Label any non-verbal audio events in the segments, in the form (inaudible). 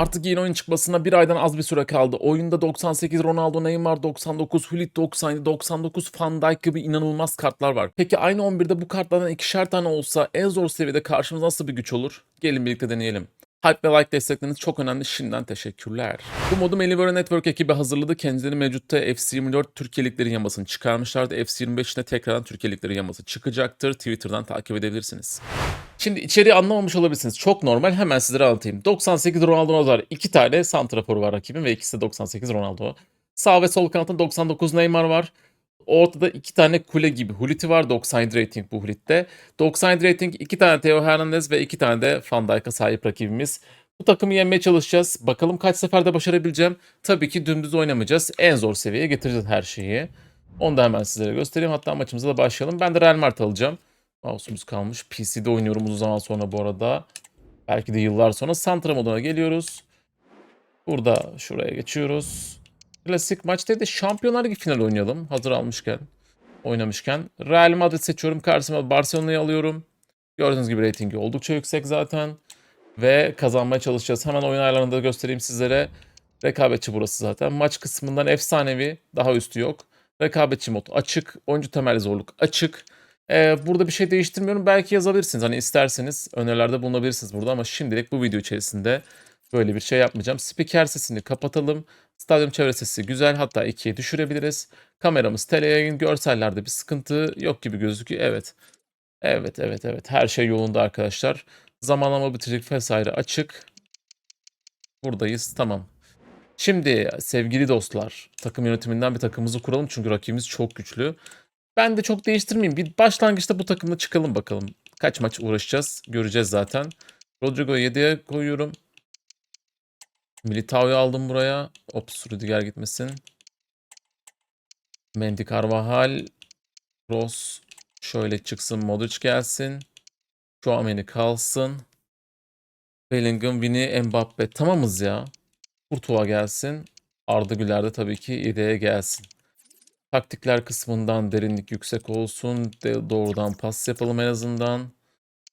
Artık yeni oyun çıkmasına bir aydan az bir süre kaldı. Oyunda 98 Ronaldo, Neymar 99, Hulit 97, 99 Van Dijk gibi inanılmaz kartlar var. Peki aynı 11'de bu kartlardan ikişer tane olsa en zor seviyede karşımıza nasıl bir güç olur? Gelin birlikte deneyelim. Hype ve like destekleriniz çok önemli. Şimdiden teşekkürler. Bu modu Melivera Network ekibi hazırladı. Kendileri mevcutta FC24 Türkiye Ligleri yamasını çıkarmışlardı. FC25'te tekrardan Türkiye Ligleri yaması çıkacaktır. Twitter'dan takip edebilirsiniz. Şimdi içeriği anlamamış olabilirsiniz. Çok normal. Hemen sizlere anlatayım. 98 Ronaldo var. İki tane santraforu var rakibin ve ikisi de 98 Ronaldo. Sağ ve sol kanatta 99 Neymar var. Ortada iki tane kule gibi Hulit'i var. 97 rating bu Hulit'te. 97 rating iki tane Theo Hernandez ve iki tane de Van Dijk'a sahip rakibimiz. Bu takımı yenmeye çalışacağız. Bakalım kaç seferde başarabileceğim. Tabii ki dümdüz oynamayacağız. En zor seviyeye getireceğiz her şeyi. Onu da hemen sizlere göstereyim. Hatta maçımıza da başlayalım. Ben de Real Madrid alacağım. Mouse'umuz kalmış. PC'de oynuyorum uzun zaman sonra bu arada. Belki de yıllar sonra. Santra moduna geliyoruz. Burada şuraya geçiyoruz. Klasik maç değil de Şampiyonlar Ligi final oynayalım. Hazır almışken. Oynamışken. Real Madrid seçiyorum. Karşıma Barcelona'yı alıyorum. Gördüğünüz gibi reytingi oldukça yüksek zaten. Ve kazanmaya çalışacağız. Hemen oyun ayarlarını da göstereyim sizlere. Rekabetçi burası zaten. Maç kısmından efsanevi. Daha üstü yok. Rekabetçi mod açık. Oyuncu temelli zorluk açık. Ee, burada bir şey değiştirmiyorum. Belki yazabilirsiniz. Hani isterseniz önerilerde bulunabilirsiniz burada ama şimdilik bu video içerisinde böyle bir şey yapmayacağım. Spiker sesini kapatalım. Stadyum çevre sesi güzel. Hatta 2'ye düşürebiliriz. Kameramız tele yayın. Görsellerde bir sıkıntı yok gibi gözüküyor. Evet. Evet, evet, evet. Her şey yolunda arkadaşlar. Zamanlama bitirecek vesaire açık. Buradayız. Tamam. Şimdi sevgili dostlar, takım yönetiminden bir takımımızı kuralım çünkü rakibimiz çok güçlü. Ben de çok değiştirmeyeyim. Bir başlangıçta bu takımla çıkalım bakalım. Kaç maç uğraşacağız göreceğiz zaten. Rodrigo'yu 7'ye koyuyorum. Militao'yu aldım buraya. Ops Rüdiger gitmesin. Mendy Carvajal. Ross şöyle çıksın. Modric gelsin. Chouameni kalsın. Bellingham, Vini, Mbappe. Tamamız ya. Courtois gelsin. Arda Güler de tabii ki ideye gelsin. Taktikler kısmından derinlik yüksek olsun. De doğrudan pas yapalım en azından.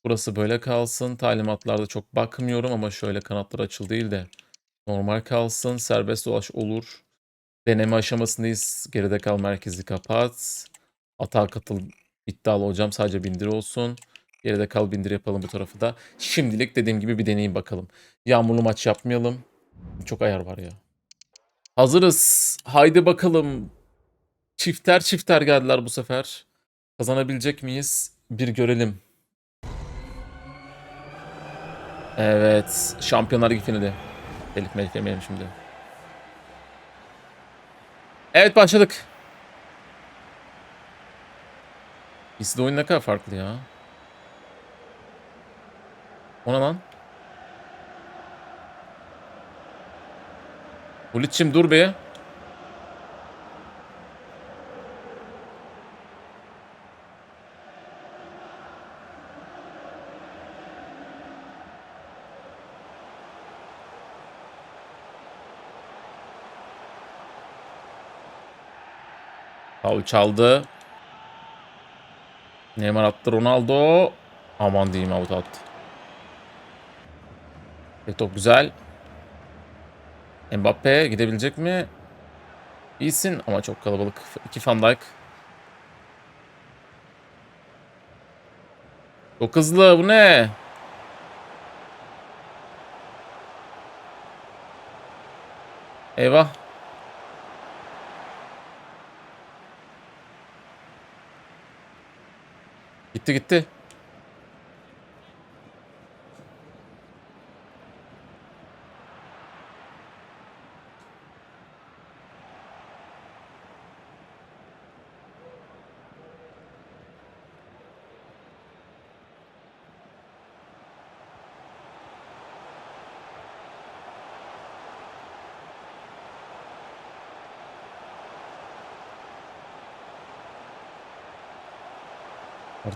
Burası böyle kalsın. Talimatlarda çok bakmıyorum ama şöyle kanatlar açıl değil de normal kalsın. Serbest dolaş olur. Deneme aşamasındayız. Geride kal merkezi kapat. Atağa katıl iddialı hocam. Sadece bindir olsun. Geride kal bindir yapalım bu tarafı da. Şimdilik dediğim gibi bir deneyim bakalım. Yağmurlu maç yapmayalım. Çok ayar var ya. Hazırız. Haydi bakalım. Çifter çifter geldiler bu sefer. Kazanabilecek miyiz? Bir görelim. Evet. Şampiyonlar Ligi finali. Elif melif yemeyelim şimdi. Evet başladık. İkisi de oyun ne kadar farklı ya. O ne lan? Bulitçim dur be. Faul çaldı. Neymar attı Ronaldo. Aman diyeyim out attı. E, top güzel. Mbappe gidebilecek mi? İyisin ama çok kalabalık. İki Van Dijk. Çok hızlı bu ne? Eyvah. Gitti gitti.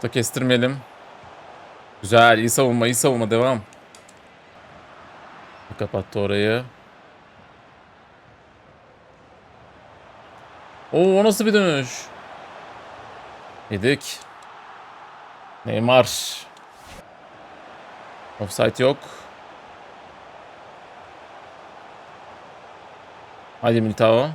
Orta kestirmeyelim. Güzel. iyi savunma. iyi savunma. Devam. Kapattı orayı. Oo o nasıl bir dönüş? Yedik. Neymar. Offside yok. Hadi Militao.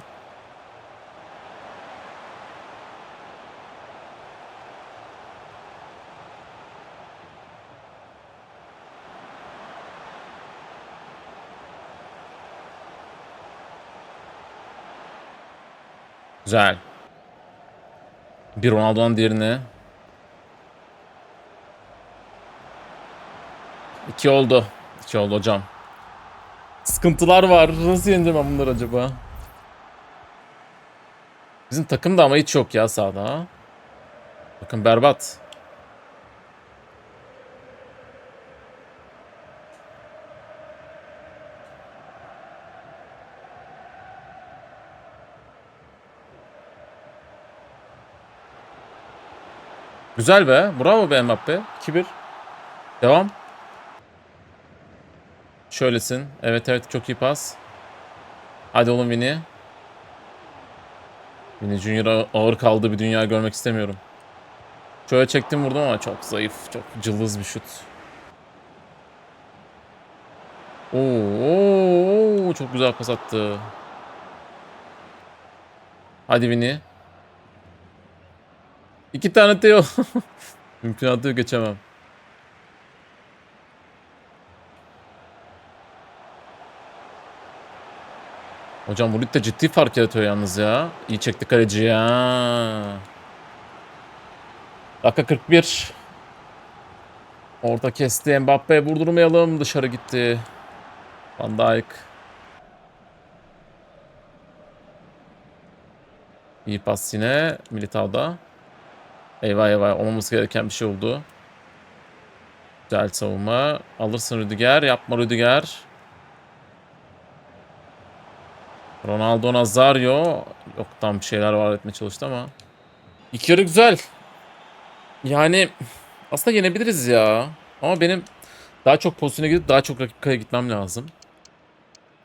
Güzel. Bir Ronaldo'nun diğerine. İki oldu. İki oldu hocam. Sıkıntılar var. Nasıl yeneceğim ben bunları acaba? Bizim takım da ama hiç yok ya sahada. Bakın berbat. Güzel be. Bravo be Mbappe. 2-1. Devam. Şöylesin. Evet evet çok iyi pas. Hadi oğlum Vini. Vini Junior ağır kaldı bir dünya görmek istemiyorum. Şöyle çektim vurdum ama çok zayıf. Çok cılız bir şut. Oo, çok güzel pas attı. Hadi Vini. İki tane Teo. (laughs) Mümkünatı yok, geçemem. Hocam Murit de ciddi fark yaratıyor yalnız ya. İyi çekti kaleci ya. Dakika 41. Orta kesti. Mbappe vurdurmayalım. Dışarı gitti. Van Dijk. İyi pas yine. Militao'da. Eyvah eyvah. Olmaması gereken bir şey oldu. Güzel savunma. Alırsın Rüdiger. Yapma Rüdiger. Ronaldo Nazario. Yok tam bir şeyler var etmeye çalıştı ama. İlk yarı güzel. Yani aslında yenebiliriz ya. Ama benim daha çok pozisyona gidip daha çok rakip kaleye gitmem lazım.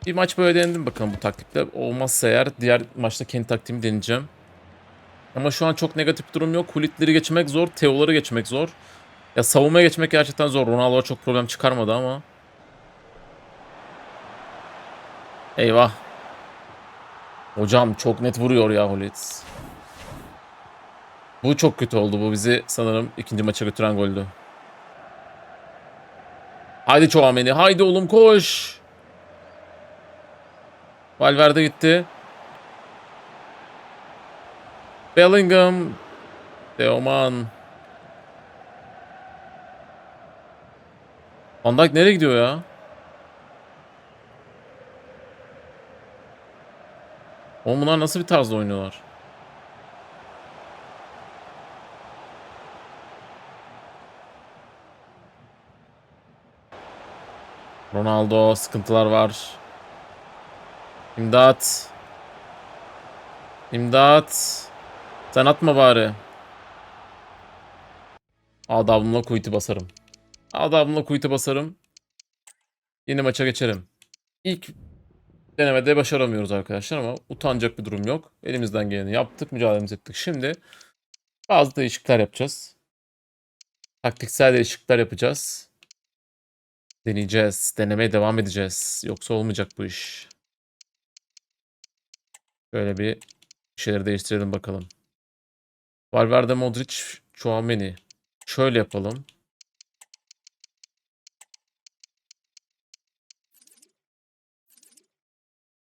Bir maç böyle denedim bakalım bu taktikle. Olmazsa eğer diğer maçta kendi taktiğimi deneyeceğim. Ama şu an çok negatif durum yok. Hulitleri geçmek zor. Teo'ları geçmek zor. Ya savunmaya geçmek gerçekten zor. Ronaldo çok problem çıkarmadı ama. Eyvah. Hocam çok net vuruyor ya Hulitz. Bu çok kötü oldu. Bu bizi sanırım ikinci maça götüren goldü. Haydi Chouameni. Haydi oğlum koş. Valverde gitti. Bellingham. Teoman. Van Dijk nereye gidiyor ya? Oğlum bunlar nasıl bir tarzda oynuyorlar? Ronaldo sıkıntılar var. İmdat. İmdat. Sen atma bari. Adamla kuytu basarım. Adamla kuytu basarım. Yeni maça geçerim. İlk denemede başaramıyoruz arkadaşlar ama utanacak bir durum yok. Elimizden geleni yaptık, mücadelemizi ettik. Şimdi bazı değişiklikler yapacağız. Taktiksel değişiklikler yapacağız. Deneyeceğiz. Denemeye devam edeceğiz. Yoksa olmayacak bu iş. Böyle bir şeyleri değiştirelim bakalım. Valverde, Modric, Chouameni. Şöyle yapalım.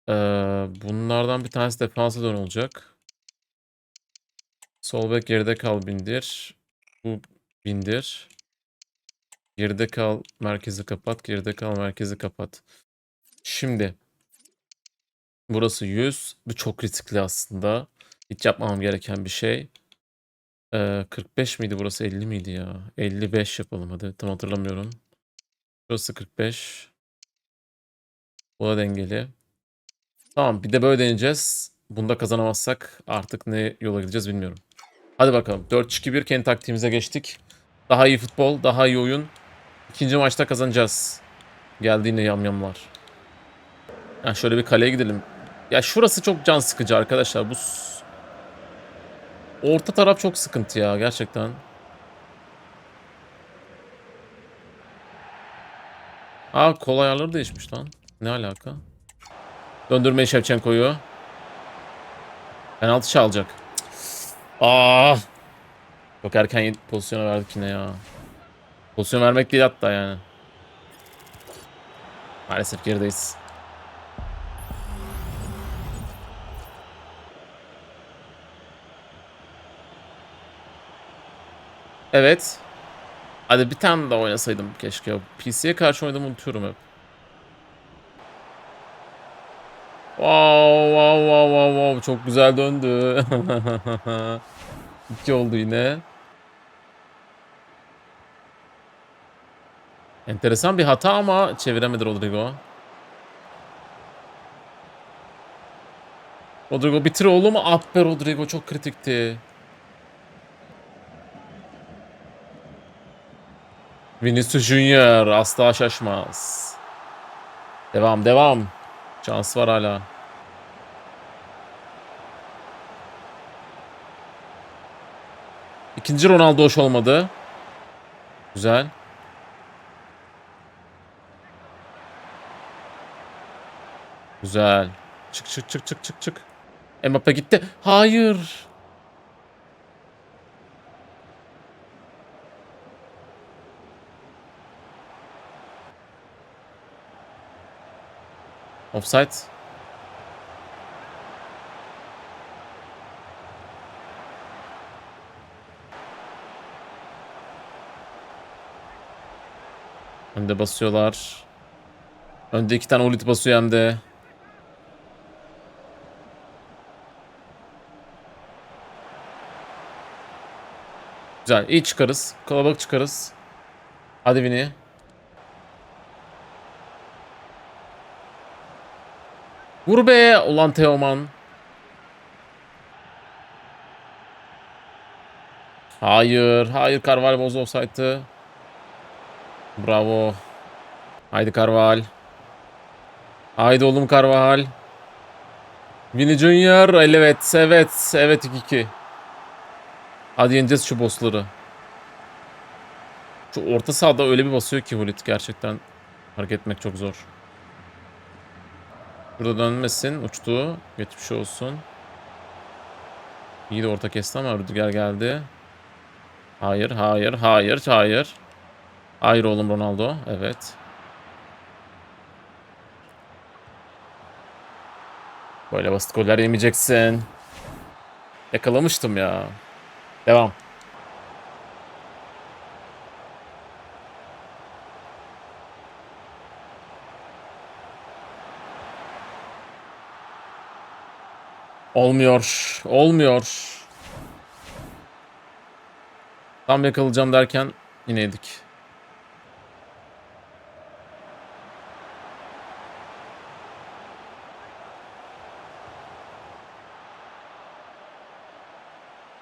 Ee, bunlardan bir tanesi defansa dön olacak. Sol bek geride kal bindir. Bu bindir. Geride kal merkezi kapat. Geride kal merkezi kapat. Şimdi burası 100. Bu çok riskli aslında. Hiç yapmamam gereken bir şey. Ee, 45 miydi burası 50 miydi ya? 55 yapalım hadi. Tam hatırlamıyorum. Burası 45. Bu da dengeli. Tamam bir de böyle deneyeceğiz. Bunda kazanamazsak artık ne yola gideceğiz bilmiyorum. Hadi bakalım. 4-2-1 kendi taktiğimize geçtik. Daha iyi futbol, daha iyi oyun. İkinci maçta kazanacağız. Geldi yine yamyamlar. Ya şöyle bir kaleye gidelim. Ya şurası çok can sıkıcı arkadaşlar. Bu orta taraf çok sıkıntı ya gerçekten. Aa kol ayarları değişmiş lan. Ne alaka? Döndürmeyi Şevçenko'yu. Penaltı çalacak. Aa! Çok erken pozisyona verdik yine ya. Pozisyon vermek değil hatta yani. Maalesef gerideyiz. Evet. Hadi bir tane daha oynasaydım keşke. PC'ye karşı oynadığımı unutuyorum hep. Wow wow wow wow wow çok güzel döndü. (laughs) İki oldu yine. Enteresan bir hata ama çeviremedi Rodrigo. Rodrigo bitir oğlum. Ah be Rodrigo çok kritikti. Vinicius Junior asla şaşmaz. Devam devam. Şans var hala. İkinci Ronaldo hoş olmadı. Güzel. Güzel. Çık çık çık çık çık çık. Mbappe gitti. Hayır. Offside. Önde basıyorlar. Önde iki tane Olit basıyor hem de. Güzel. iyi çıkarız. Kalabalık çıkarız. Hadi Vini. Vur be ulan Teoman. Hayır. Hayır Carvalho boz offside'ı. Bravo. Haydi Carval. Haydi oğlum Carval. Vini Junior. Evet. Evet. Evet 2-2. Hadi yeneceğiz şu bossları. Şu orta sahada öyle bir basıyor ki Hulit gerçekten hareket etmek çok zor. Burada dönmesin. Uçtu. Geçmiş olsun. İyi de orta kesti ama Rüdiger geldi. Hayır, hayır, hayır, hayır. Hayır oğlum Ronaldo. Evet. Böyle basit goller yemeyeceksin. Yakalamıştım ya. Devam. Olmuyor. Olmuyor. Tam yakalayacağım derken yine.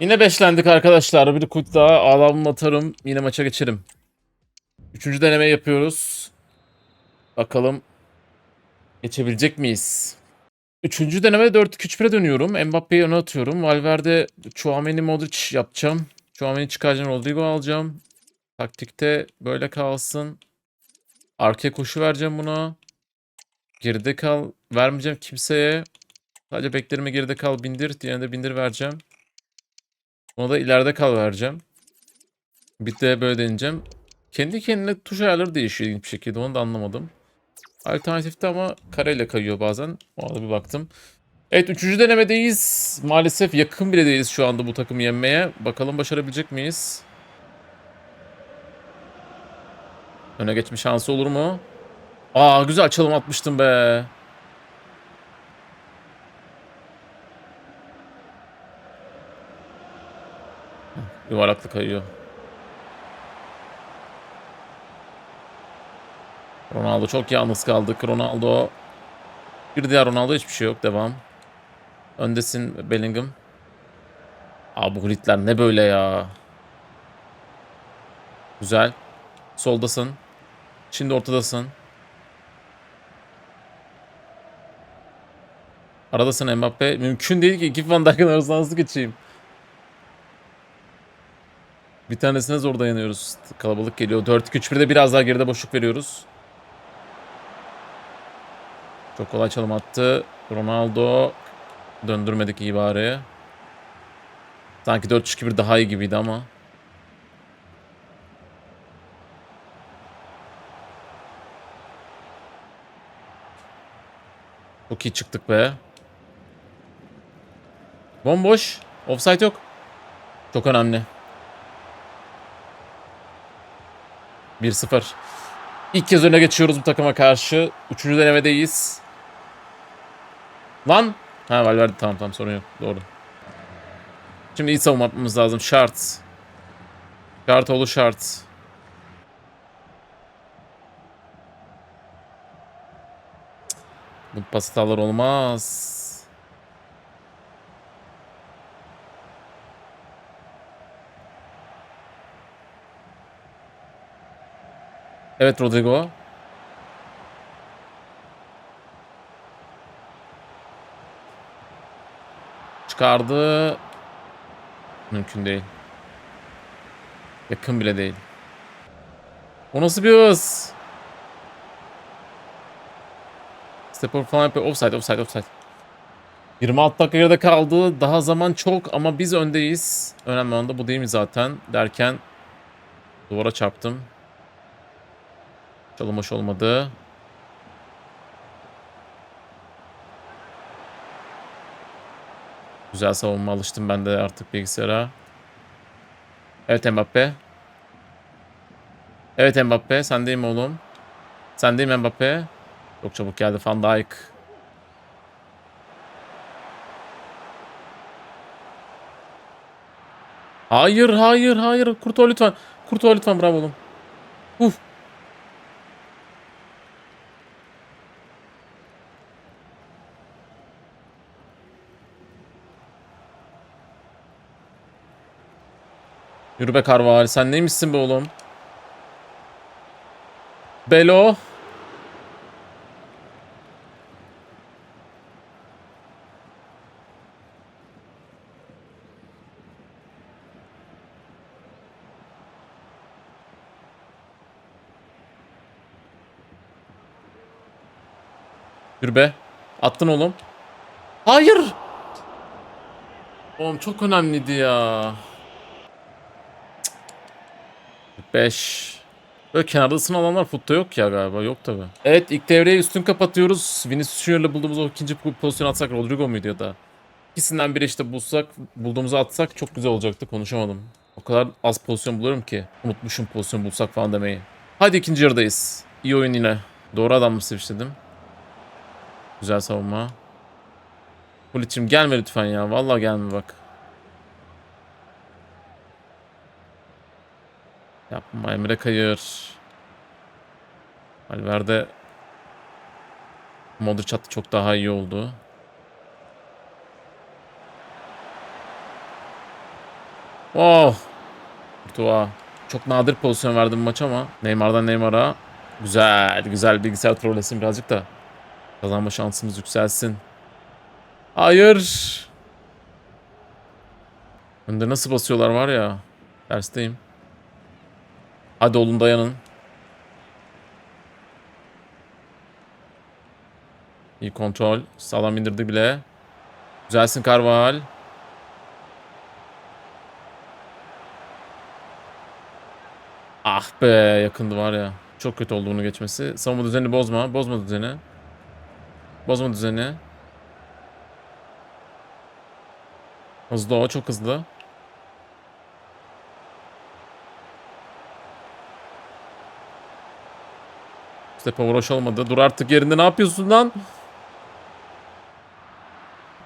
Yine beşlendik arkadaşlar. Bir kut daha ağlamını atarım. Yine maça geçerim. Üçüncü deneme yapıyoruz. Bakalım geçebilecek miyiz? Üçüncü deneme 4-2-3-1'e dönüyorum. Mbappe'yi öne atıyorum. Valverde, Chouameni, Modric yapacağım. Chouameni çıkaracağım. Rodrigo alacağım. Taktikte böyle kalsın. Arkaya koşu vereceğim buna. Geride kal. Vermeyeceğim kimseye. Sadece beklerime geride kal bindir. Diğerine de bindir vereceğim. Buna da ileride kal vereceğim. Bir de böyle deneyeceğim. Kendi kendine tuş ayarları değişiyor bir şekilde. Onu da anlamadım. Alternatifte ama kareyle kayıyor bazen. O arada bir baktım. Evet üçüncü denemedeyiz. Maalesef yakın bile değiliz şu anda bu takımı yenmeye. Bakalım başarabilecek miyiz? Öne geçme şansı olur mu? Aa güzel çalım atmıştım be. Yuvarlaklı kayıyor. Ronaldo çok yalnız kaldık. Ronaldo bir diğer Ronaldo hiçbir şey yok. Devam. Öndesin Bellingham. Abi bu Hullitler ne böyle ya. Güzel. Soldasın. Şimdi ortadasın. Aradasın Mbappe. Mümkün değil ki iki Van arasından nasıl geçeyim. Bir tanesine zor dayanıyoruz. Kalabalık geliyor. 4-2-3-1'de biraz daha geride boşluk veriyoruz. Çok kolay çalım attı. Ronaldo döndürmedik iyi bari. Sanki 4-3-2-1 daha iyi gibiydi ama. Çok iyi çıktık be. Bomboş. Offside yok. Çok önemli. 1-0. İlk kez öne geçiyoruz bu takıma karşı. Üçüncü denemedeyiz. Lan. Ha Valverde tamam tamam sorun yok. Doğru. Şimdi iyi savunma yapmamız lazım. Şart. Şart oğlu şart. Bu pas hatalar olmaz. Evet Rodrigo. Çıkardı. Mümkün değil. Yakın bile değil. O nasıl bir hız? Step over falan yapıyor. Offside, offside, offside. 26 dakika geride kaldı. Daha zaman çok ama biz öndeyiz. Önemli olan da bu değil mi zaten? Derken duvara çarptım. Çalım olmadı. Güzel savunma alıştım ben de artık bilgisayara. Evet Mbappe. Evet Mbappe sendeyim oğlum. Sendeyim Mbappe. Çok çabuk geldi Van Dijk. Hayır hayır hayır. Kurtar lütfen. Kurtar lütfen bravo oğlum. Uf. Yürü be Carvajal sen neymişsin be oğlum? Belo. Yürü be. Attın oğlum. Hayır. Oğlum çok önemliydi ya. 5. Böyle kenarda ısınan alanlar futta yok ya galiba. Yok tabi. Evet ilk devreye üstün kapatıyoruz. Vinicius Junior'la bulduğumuz o ikinci pozisyon atsak Rodrigo muydu ya da? İkisinden biri işte bulsak, bulduğumuzu atsak çok güzel olacaktı. Konuşamadım. O kadar az pozisyon buluyorum ki. Unutmuşum pozisyon bulsak falan demeyi. Hadi ikinci yarıdayız. İyi oyun yine. Doğru adam mı seviştirdim? Güzel savunma. Pulic'im gelme lütfen ya. Vallahi gelme bak. Yapma Emre Kayır. Valverde Modric attı çok daha iyi oldu. Oh! Kurtuğa. Çok nadir pozisyon verdim maç ama Neymar'dan Neymar'a güzel güzel bilgisayar trollesin birazcık da kazanma şansımız yükselsin. Hayır. Önde nasıl basıyorlar var ya. Tersteyim. Hadi oğlum dayanın. İyi kontrol. Sağlam indirdi bile. Güzelsin Carvajal. Ah be yakındı var ya. Çok kötü oldu bunu geçmesi. Savunma düzenini bozma. Bozma düzeni. Bozma düzeni. Hızlı o çok hızlı. Over hoş olmadı. Dur artık yerinde ne yapıyorsun lan?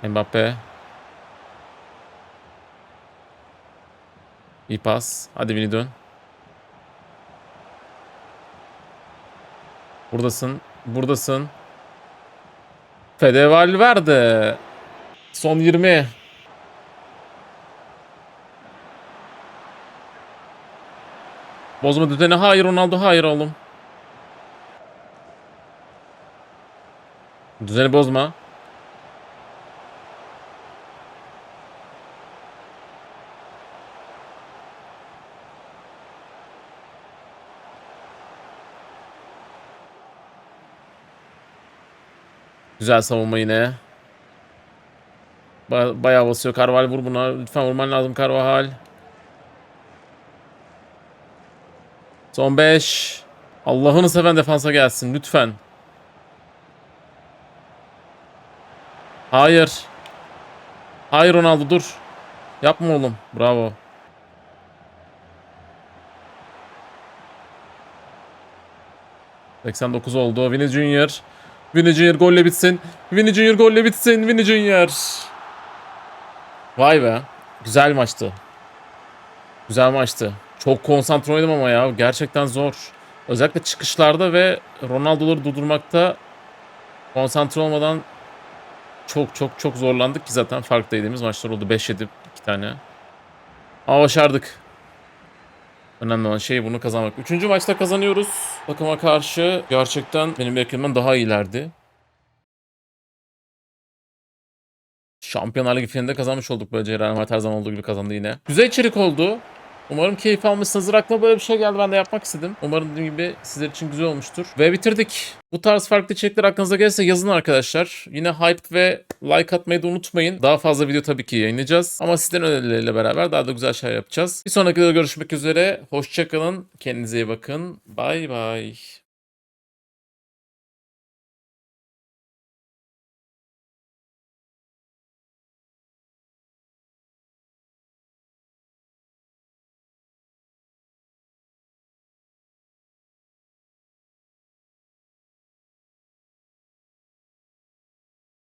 Mbappe. İyi pas. Hadi Vini dön. Buradasın. Buradasın. Fede Valverde. Son 20. Bozma düzeni. Hayır Ronaldo. Hayır oğlum. Düzeni bozma. Güzel savunma yine. Ba- bayağı basıyor. Carvalho vur buna. Lütfen vurman lazım Carvajal. Son 5. Allah'ını seven defansa gelsin lütfen. Hayır. Hayır Ronaldo dur. Yapma oğlum. Bravo. ...89 oldu. Vini Junior. Vini Junior golle bitsin. Vini Junior golle bitsin. Vini Junior. Vay be. Güzel maçtı. Güzel maçtı. Çok konsantre oynadım ama ya. Gerçekten zor. Özellikle çıkışlarda ve Ronaldo'ları durdurmakta konsantre olmadan çok çok çok zorlandık ki zaten farklı yediğimiz maçlar oldu. 5-7 iki tane. Ama başardık. Önemli olan şey bunu kazanmak. Üçüncü maçta kazanıyoruz. Takıma karşı gerçekten benim beklediğimden daha iyilerdi. Şampiyonlar Ligi finalinde kazanmış olduk böylece. Real Madrid her zaman olduğu gibi kazandı yine. Güzel içerik oldu. Umarım keyif almışsınızdır. Aklıma böyle bir şey geldi. Ben de yapmak istedim. Umarım dediğim gibi sizler için güzel olmuştur. Ve bitirdik. Bu tarz farklı içerikler aklınıza gelirse yazın arkadaşlar. Yine hype ve like atmayı da unutmayın. Daha fazla video tabii ki yayınlayacağız. Ama sizlerin önerileriyle beraber daha da güzel şeyler yapacağız. Bir sonraki videoda görüşmek üzere. Hoşçakalın. Kendinize iyi bakın. Bay bay.